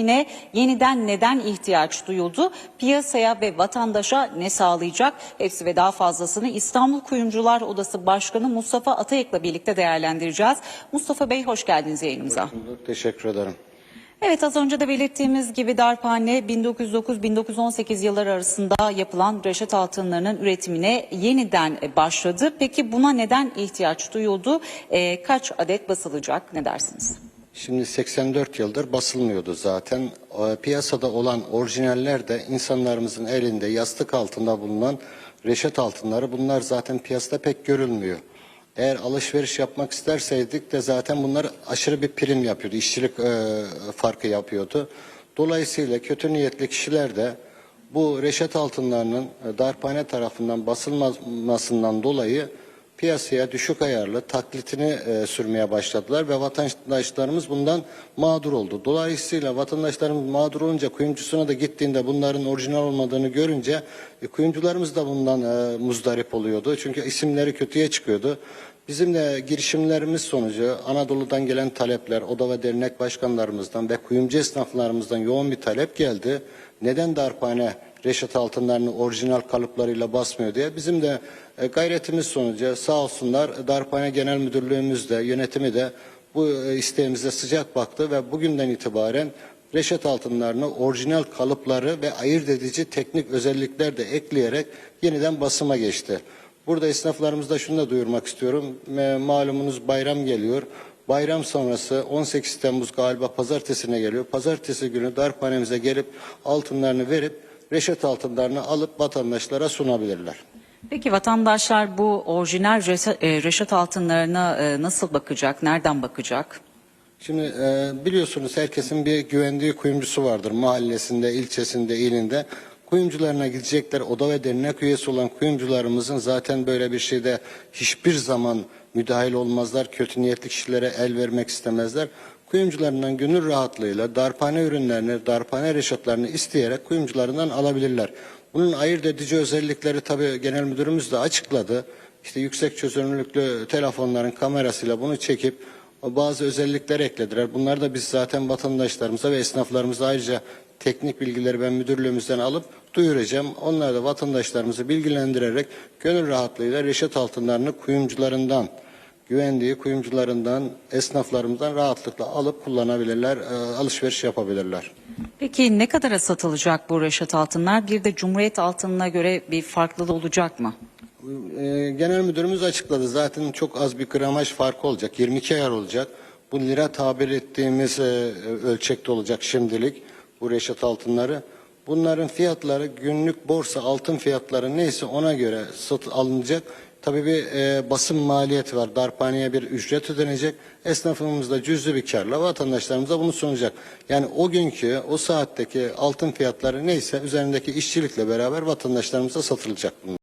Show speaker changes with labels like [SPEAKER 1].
[SPEAKER 1] üretimine yeniden neden ihtiyaç duyuldu? Piyasaya ve vatandaşa ne sağlayacak? Hepsi ve daha fazlasını İstanbul Kuyumcular Odası Başkanı Mustafa Atayık'la birlikte değerlendireceğiz. Mustafa Bey hoş geldiniz yayınımıza.
[SPEAKER 2] Teşekkür ederim.
[SPEAKER 1] Evet az önce de belirttiğimiz gibi darphane 1909-1918 yılları arasında yapılan reşat altınlarının üretimine yeniden başladı. Peki buna neden ihtiyaç duyuldu? Ee, kaç adet basılacak ne dersiniz?
[SPEAKER 2] Şimdi 84 yıldır basılmıyordu zaten. E, Piyasada olan orijinaller de insanlarımızın elinde yastık altında bulunan reşat altınları bunlar zaten piyasada pek görülmüyor. Eğer alışveriş yapmak isterseydik de zaten bunlar aşırı bir prim yapıyordu. işçilik e, farkı yapıyordu. Dolayısıyla kötü niyetli kişiler de bu reşat altınlarının e, darphane tarafından basılmasından dolayı piyasaya düşük ayarlı taklitini e, sürmeye başladılar ve vatandaşlarımız bundan mağdur oldu. Dolayısıyla vatandaşlarımız mağdur olunca kuyumcusuna da gittiğinde bunların orijinal olmadığını görünce e, kuyumcularımız da bundan e, muzdarip oluyordu. Çünkü isimleri kötüye çıkıyordu. Bizim de girişimlerimiz sonucu Anadolu'dan gelen talepler, oda ve dernek başkanlarımızdan ve kuyumcu esnaflarımızdan yoğun bir talep geldi. Neden darphane reşat altınlarını orijinal kalıplarıyla basmıyor diye. Bizim de e, gayretimiz sonucu sağ olsunlar Darphane Genel Müdürlüğümüz de yönetimi de bu e, isteğimize sıcak baktı ve bugünden itibaren reşat altınlarını orijinal kalıpları ve ayırt edici teknik özellikler de ekleyerek yeniden basıma geçti. Burada esnaflarımızda şunu da duyurmak istiyorum. Malumunuz bayram geliyor. Bayram sonrası 18 Temmuz galiba pazartesine geliyor. Pazartesi günü darphanemize gelip altınlarını verip reşat altınlarını alıp vatandaşlara sunabilirler.
[SPEAKER 1] Peki vatandaşlar bu orijinal reşat, e, altınlarına e, nasıl bakacak, nereden bakacak?
[SPEAKER 2] Şimdi e, biliyorsunuz herkesin bir güvendiği kuyumcusu vardır mahallesinde, ilçesinde, ilinde. Kuyumcularına gidecekler oda ve dernek üyesi olan kuyumcularımızın zaten böyle bir şeyde hiçbir zaman müdahil olmazlar. Kötü niyetli kişilere el vermek istemezler. Kuyumcularından gönül rahatlığıyla darphane ürünlerini, darphane reşatlarını isteyerek kuyumcularından alabilirler. Bunun ayırt edici özellikleri tabii genel müdürümüz de açıkladı. İşte yüksek çözünürlüklü telefonların kamerasıyla bunu çekip bazı özellikler eklediler. Bunlar da biz zaten vatandaşlarımıza ve esnaflarımıza ayrıca teknik bilgileri ben müdürlüğümüzden alıp duyuracağım. Onlar da vatandaşlarımızı bilgilendirerek gönül rahatlığıyla reşat altınlarını kuyumcularından güvendiği kuyumcularından, esnaflarımızdan rahatlıkla alıp kullanabilirler, e, alışveriş yapabilirler.
[SPEAKER 1] Peki ne kadara satılacak bu reşat altınlar? Bir de Cumhuriyet altınına göre bir farklılığı olacak mı?
[SPEAKER 2] E, Genel müdürümüz açıkladı. Zaten çok az bir gramaj farkı olacak. 22 ayar olacak. Bu lira tabir ettiğimiz e, ölçekte olacak şimdilik bu reşat altınları. Bunların fiyatları günlük borsa altın fiyatları neyse ona göre sat alınacak. Tabii bir e, basım maliyeti var. Darphaneye bir ücret ödenecek. Esnafımız da cüzi bir karla vatandaşlarımıza bunu sunacak. Yani o günkü, o saatteki altın fiyatları neyse üzerindeki işçilikle beraber vatandaşlarımıza satılacak bunlar.